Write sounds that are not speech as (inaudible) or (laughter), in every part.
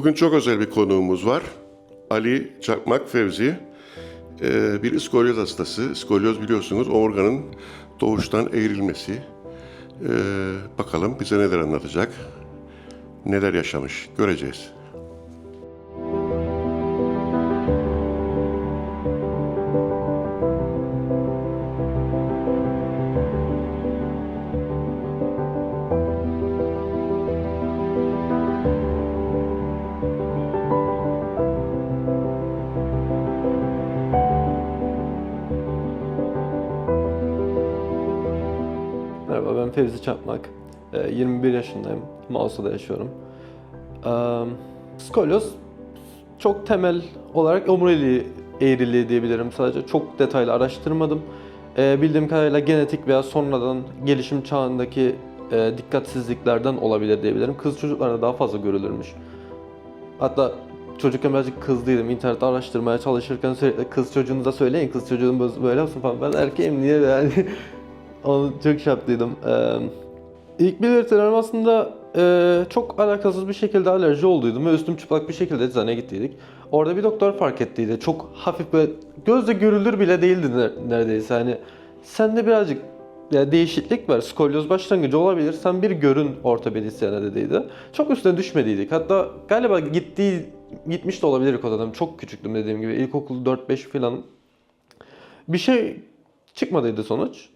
Bugün çok özel bir konuğumuz var. Ali Çakmak Fevzi. Ee, Bir iskolyoz hastası. İskolyoz biliyorsunuz organın doğuştan eğrilmesi. Ee, Bakalım bize neler anlatacak, neler yaşamış göreceğiz. Fevzi Çakmak. Ee, 21 yaşındayım. Mausa'da yaşıyorum. Skolyoz çok temel olarak omuriliği eğriliği diyebilirim sadece. Çok detaylı araştırmadım. Bildiğim kadarıyla genetik veya sonradan gelişim çağındaki dikkatsizliklerden olabilir diyebilirim. Kız çocuklarda daha fazla görülürmüş. Hatta çocukken birazcık kızdıydım. İnternette araştırmaya çalışırken sürekli kız çocuğunuza söyleyin, kız çocuğun böyle olsun falan. Ben erkeğim niye yani? (laughs) Onu çok yaptıydım. Ee, ilk belirtilerim aslında e, çok alakasız bir şekilde alerji olduydum ve üstüm çıplak bir şekilde eczaneye gittiydik. Orada bir doktor fark ettiydi. Çok hafif böyle gözle görülür bile değildi ne- neredeyse. Hani sende birazcık ya değişiklik var. Skolyoz başlangıcı olabilir. Sen bir görün ortopedisyene dediydi. Çok üstüne düşmediydik. Hatta galiba gittiği gitmiş de olabilir o dönem. Çok küçüktüm dediğim gibi. İlkokul 4-5 falan. Bir şey çıkmadıydı sonuç.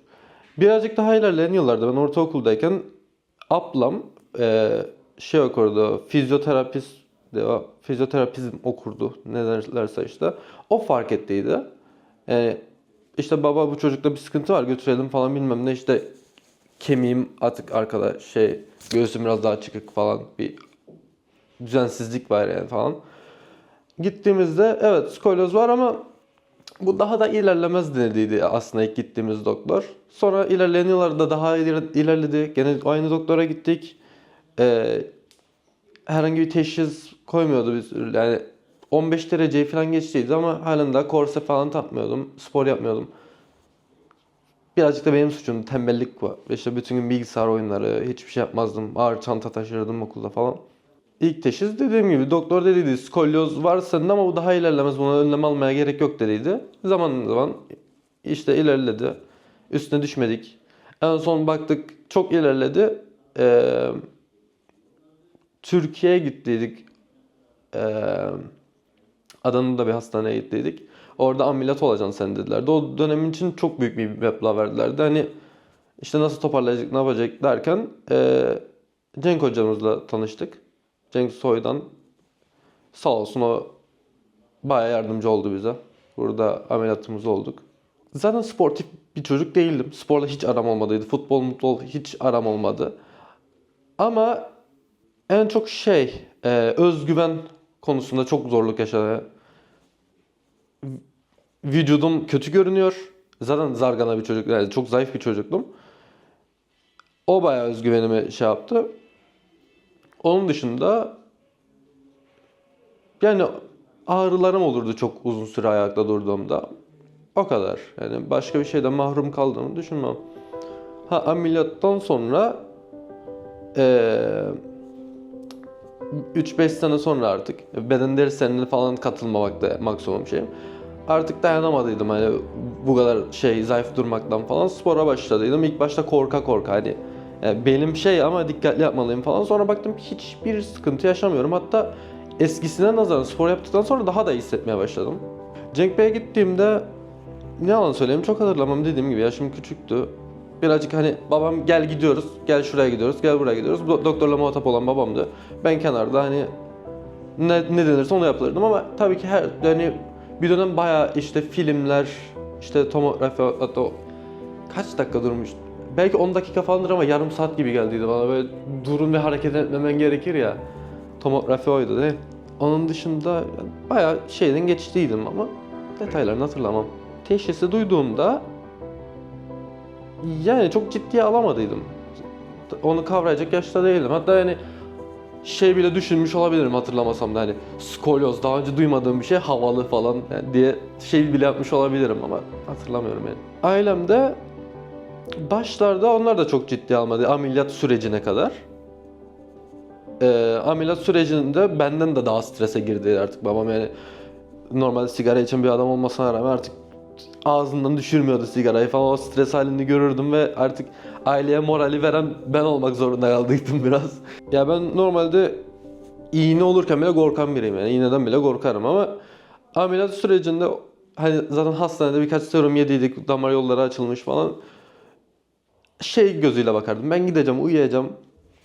Birazcık daha ilerleyen yıllarda ben ortaokuldayken ablam e, şey okurdu, fizyoterapist, fizyoterapizm okurdu ne derlerse işte. O fark ettiydi. Yani işte baba bu çocukta bir sıkıntı var götürelim falan bilmem ne işte kemiğim artık arkada şey göğsüm biraz daha çıkık falan bir düzensizlik var yani falan. Gittiğimizde evet skolyoz var ama bu daha da ilerlemez dediydi aslında ilk gittiğimiz doktor. Sonra ilerleyen yıllarda daha iler- ilerledi. Gene aynı doktora gittik. Ee, herhangi bir teşhis koymuyordu biz. Yani 15 dereceyi falan geçtiydi ama halen daha korse falan takmıyordum. Spor yapmıyordum. Birazcık da benim suçum tembellik var. İşte bütün gün bilgisayar oyunları, hiçbir şey yapmazdım. Ağır çanta taşırdım okulda falan. İlk teşhis dediğim gibi doktor dediydi skolyoz var senin ama bu daha ilerlemez buna önlem almaya gerek yok dediydi. Zaman zaman işte ilerledi. Üstüne düşmedik. En son baktık çok ilerledi. Ee, Türkiye'ye gittiydik. Ee, Adana'da bir hastaneye gittiydik. Orada ameliyat olacaksın sen dedilerdi. O dönemin için çok büyük bir meblağ verdilerdi. Hani işte nasıl toparlayacak, ne yapacak derken ee, Cenk hocamızla tanıştık. Cenk Soy'dan sağ olsun o bayağı yardımcı oldu bize. Burada ameliyatımız olduk. Zaten sportif bir çocuk değildim. Sporla hiç aram olmadıydı. Futbol, futbol hiç aram olmadı. Ama en çok şey, e, özgüven konusunda çok zorluk yaşadı. Vücudum kötü görünüyor. Zaten zargana bir çocuk, yani çok zayıf bir çocuktum. O bayağı özgüvenimi şey yaptı. Onun dışında yani ağrılarım olurdu çok uzun süre ayakta durduğumda. O kadar. Yani başka bir şeyden mahrum kaldığımı düşünmem. Ha ameliyattan sonra eee 3-5 sene sonra artık beden derslerine falan katılmamakta maksimum şeyim. Artık dayanamadıydım hani bu kadar şey zayıf durmaktan falan spora başladıydım. İlk başta korka korka hani benim şey ama dikkatli yapmalıyım falan. Sonra baktım hiçbir sıkıntı yaşamıyorum. Hatta eskisine nazaran spor yaptıktan sonra daha da iyi hissetmeye başladım. Cenk Bey'e gittiğimde ne yalan söyleyeyim çok hatırlamam dediğim gibi yaşım küçüktü. Birazcık hani babam gel gidiyoruz, gel şuraya gidiyoruz, gel buraya gidiyoruz. Do- Doktorla muhatap olan babamdı. Ben kenarda hani ne, ne denirse onu yapılırdım ama tabii ki her yani bir dönem bayağı işte filmler, işte tomografi hatta kaç dakika durmuş? Belki 10 dakika falandır ama yarım saat gibi geldiydi bana böyle durun ve hareket etmemen gerekir ya. Tomografi oydu değil mi? Onun dışında yani bayağı şeyden geçtiydim ama detaylarını hatırlamam. Teşhisi duyduğumda yani çok ciddiye alamadıydım. Onu kavrayacak yaşta değildim. Hatta yani şey bile düşünmüş olabilirim hatırlamasam da hani skolyoz daha önce duymadığım bir şey havalı falan yani diye şey bile yapmış olabilirim ama hatırlamıyorum yani. Ailemde başlarda onlar da çok ciddiye almadı ameliyat sürecine kadar. e, ameliyat sürecinde benden de daha strese girdi artık babam yani normalde sigara için bir adam olmasına rağmen artık ağzından düşürmüyordu sigarayı falan o stres halini görürdüm ve artık aileye morali veren ben olmak zorunda kaldıydım (laughs) biraz. Ya ben normalde iğne olurken bile korkan biriyim yani iğneden bile korkarım ama ameliyat sürecinde hani zaten hastanede birkaç serum yediydik damar yolları açılmış falan şey gözüyle bakardım. Ben gideceğim, uyuyacağım,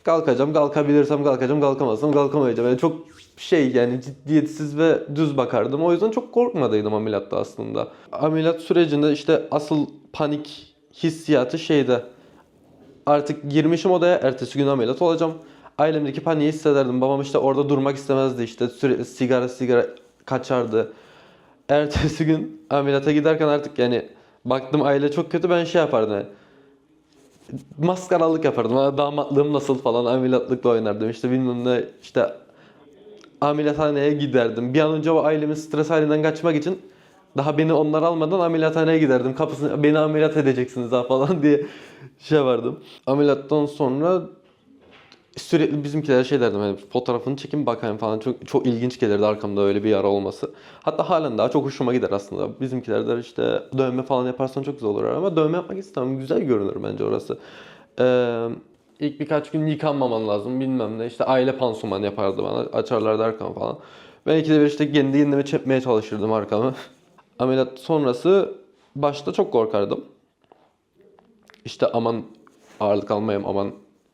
kalkacağım, kalkabilirsem kalkacağım, kalkamazsam kalkamayacağım. Yani çok şey yani ciddiyetsiz ve düz bakardım. O yüzden çok korkmadıydım ameliyatta aslında. Ameliyat sürecinde işte asıl panik hissiyatı şeyde. Artık girmişim odaya, ertesi gün ameliyat olacağım. Ailemdeki paniği hissederdim. Babam işte orada durmak istemezdi işte sürekli sigara sigara kaçardı. Ertesi gün ameliyata giderken artık yani baktım aile çok kötü ben şey yapardım. yani maskaralık yapardım. Damatlığım nasıl falan ameliyatlıkla oynardım. İşte bilmem ne işte ameliyathaneye giderdim. Bir an önce o ailemin stres halinden kaçmak için daha beni onlar almadan ameliyathaneye giderdim. Kapısını beni ameliyat edeceksiniz ha falan (laughs) diye şey vardım. Ameliyattan sonra sürekli bizimkiler şey derdim hani fotoğrafını çekin bakayım falan çok çok ilginç gelirdi arkamda öyle bir yara olması. Hatta halen daha çok hoşuma gider aslında. Bizimkiler de işte dövme falan yaparsan çok güzel olur ama dövme yapmak istemem. Güzel görünür bence orası. Ee, ilk birkaç gün yıkanmaman lazım bilmem ne. İşte aile pansuman yapardı bana. Açarlardı arkamı falan. Ben ikide bir işte kendi kendime çekmeye çalışırdım arkamı. (laughs) Ameliyat sonrası başta çok korkardım. İşte aman ağırlık almayayım, aman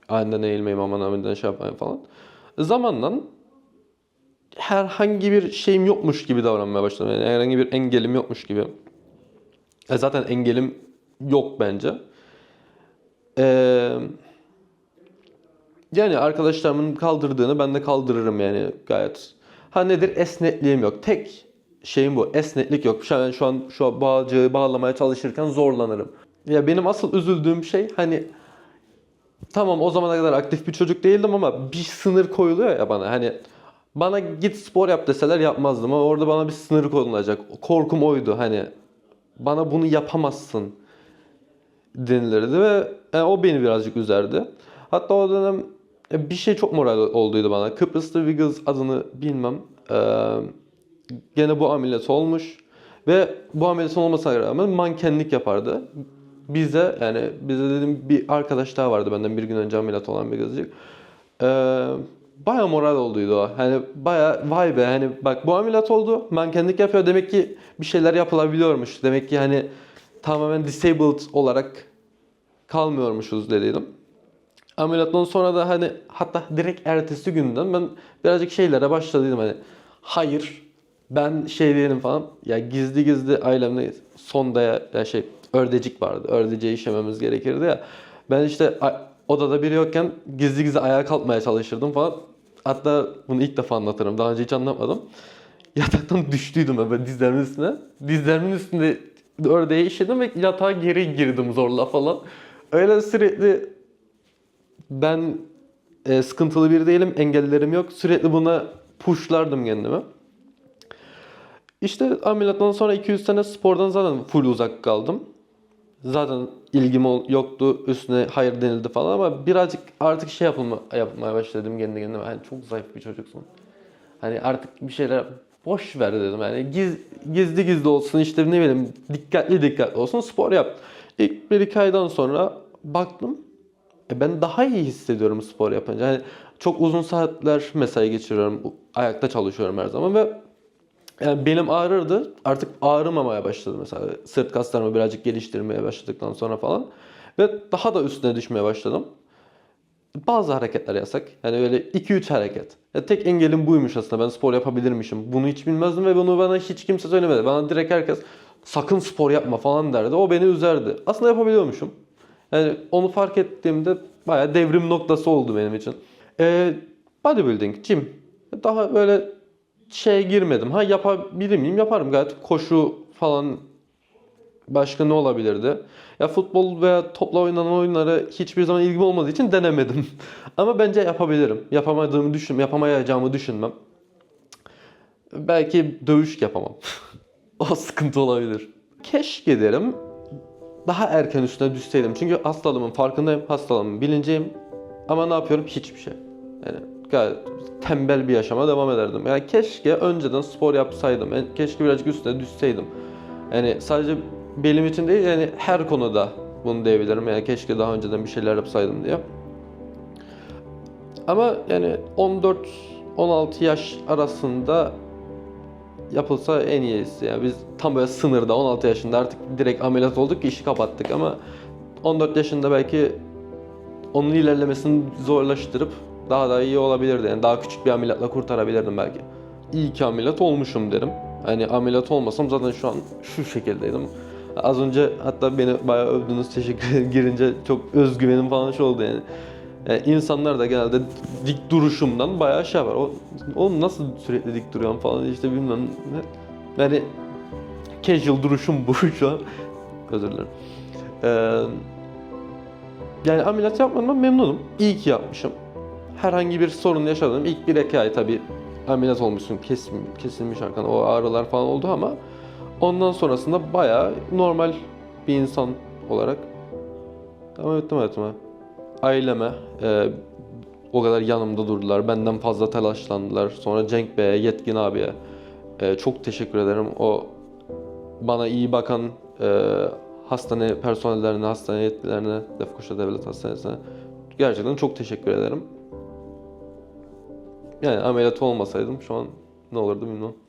aniden eğilmeyeyim, aman aniden şey yapmayayım falan. Zamanla herhangi bir şeyim yokmuş gibi davranmaya başladım. Yani herhangi bir engelim yokmuş gibi. E zaten engelim yok bence. Ee, yani arkadaşlarımın kaldırdığını ben de kaldırırım yani gayet. Ha nedir? Esnekliğim yok. Tek şeyim bu. Esneklik yok. Şu an şu an şu an bağcığı bağlamaya çalışırken zorlanırım. Ya benim asıl üzüldüğüm şey hani tamam o zamana kadar aktif bir çocuk değildim ama bir sınır koyuluyor ya bana. Hani bana git spor yap deseler yapmazdım ama orada bana bir sınır konulacak. Korkum oydu hani bana bunu yapamazsın denilirdi ve e, o beni birazcık üzerdi. Hatta o dönem e, bir şey çok moral olduydu bana. Kıbrıslı Wiggles adını bilmem. Ee, gene bu ameliyat olmuş ve bu ameliyatın olmasına rağmen mankenlik yapardı. Bize yani bize dedim bir arkadaş daha vardı benden bir gün önce ameliyat olan bir kızcık. Ee, baya moral olduydu o. Hani baya vay be hani bak bu ameliyat oldu mankenlik yapıyor demek ki bir şeyler yapılabiliyormuş. Demek ki hani tamamen disabled olarak kalmıyormuşuz dediydim. Ameliyattan sonra da hani hatta direkt ertesi günden ben birazcık şeylere başladıydım hani hayır ben şey değilim falan. Ya gizli gizli ailemle sondaya ya şey ördecik vardı. Ördeceği işememiz gerekirdi ya. Ben işte odada biri yokken gizli gizli ayağa kalkmaya çalışırdım falan. Hatta bunu ilk defa anlatırım. Daha önce hiç anlatmadım. (laughs) Yataktan düştüydüm ben böyle dizlerimin üstüne. Dizlerimin üstünde ördeğe işedim ve yatağa geri girdim zorla falan. Öyle sürekli ben e, sıkıntılı biri değilim, engellerim yok. Sürekli buna pushlardım kendimi. İşte ameliyattan sonra 200 sene spordan zaten full uzak kaldım. Zaten ilgim yoktu, üstüne hayır denildi falan ama birazcık artık şey yapılma, yapmaya başladım kendi kendime. Hani çok zayıf bir çocuksun. Hani artık bir şeyler boş ver dedim. Yani giz, gizli gizli olsun işte ne bileyim dikkatli dikkatli olsun spor yap. İlk bir iki aydan sonra baktım e ben daha iyi hissediyorum spor yapınca. Hani çok uzun saatler mesai geçiriyorum. Ayakta çalışıyorum her zaman ve yani belim ağrırdı. Artık ağrımamaya başladı mesela. Sırt kaslarımı birazcık geliştirmeye başladıktan sonra falan. Ve daha da üstüne düşmeye başladım. Bazı hareketler yasak. Yani öyle 2-3 hareket. Ya tek engelim buymuş aslında. Ben spor yapabilirmişim. Bunu hiç bilmezdim ve bunu bana hiç kimse söylemedi. Bana direkt herkes sakın spor yapma falan derdi. O beni üzerdi. Aslında yapabiliyormuşum. Yani onu fark ettiğimde bayağı devrim noktası oldu benim için. Ee, bodybuilding, gym. Daha böyle şeye girmedim. Ha yapabilir miyim? Yaparım gayet. Koşu falan başka ne olabilirdi? Ya futbol veya topla oynanan oyunlara hiçbir zaman ilgim olmadığı için denemedim. (laughs) Ama bence yapabilirim. Yapamadığımı düşün, yapamayacağımı düşünmem. Belki dövüş yapamam. (laughs) o sıkıntı olabilir. Keşke derim daha erken üstüne düşseydim. Çünkü hastalığımın farkındayım, hastalığımın bilinceyim. Ama ne yapıyorum? Hiçbir şey. Yani tembel bir yaşama devam ederdim. Yani keşke önceden spor yapsaydım. Yani keşke birazcık üstüne düşseydim. Yani sadece belim için değil yani her konuda bunu diyebilirim. Yani keşke daha önceden bir şeyler yapsaydım diye. Ama yani 14-16 yaş arasında yapılsa en iyisi. Yani biz tam böyle sınırda 16 yaşında artık direkt ameliyat olduk ki işi kapattık ama 14 yaşında belki onun ilerlemesini zorlaştırıp daha da iyi olabilirdi. Yani daha küçük bir ameliyatla kurtarabilirdim belki. İyi ki ameliyat olmuşum derim. Hani ameliyat olmasam zaten şu an şu şekildeydim. Az önce hatta beni bayağı övdünüz teşekkür. (laughs) Girince çok özgüvenim falan şey oldu yani. Yani insanlar da genelde dik duruşumdan bayağı şey var. O, oğlum nasıl sürekli dik duruyorsun falan işte bilmem ne. Yani casual duruşum bu (laughs) şu an. Özür dilerim. Ee, yani ameliyat yapmadığıma memnunum. İyi ki yapmışım. Herhangi bir sorun yaşadım. İlk bir iki ay tabii ameliyat olmuşsun, kesim, kesilmiş arkan o ağrılar falan oldu ama ondan sonrasında bayağı normal bir insan olarak devam ettim hayatıma. Aileme e, o kadar yanımda durdular. Benden fazla telaşlandılar. Sonra Cenk Bey'e, Yetkin abiye e, çok teşekkür ederim. O bana iyi bakan e, hastane personellerine, hastane yetkililerine, Lefkoşa Devlet Hastanesi'ne gerçekten çok teşekkür ederim. Yani ameliyat olmasaydım şu an ne olurdu bilmiyorum.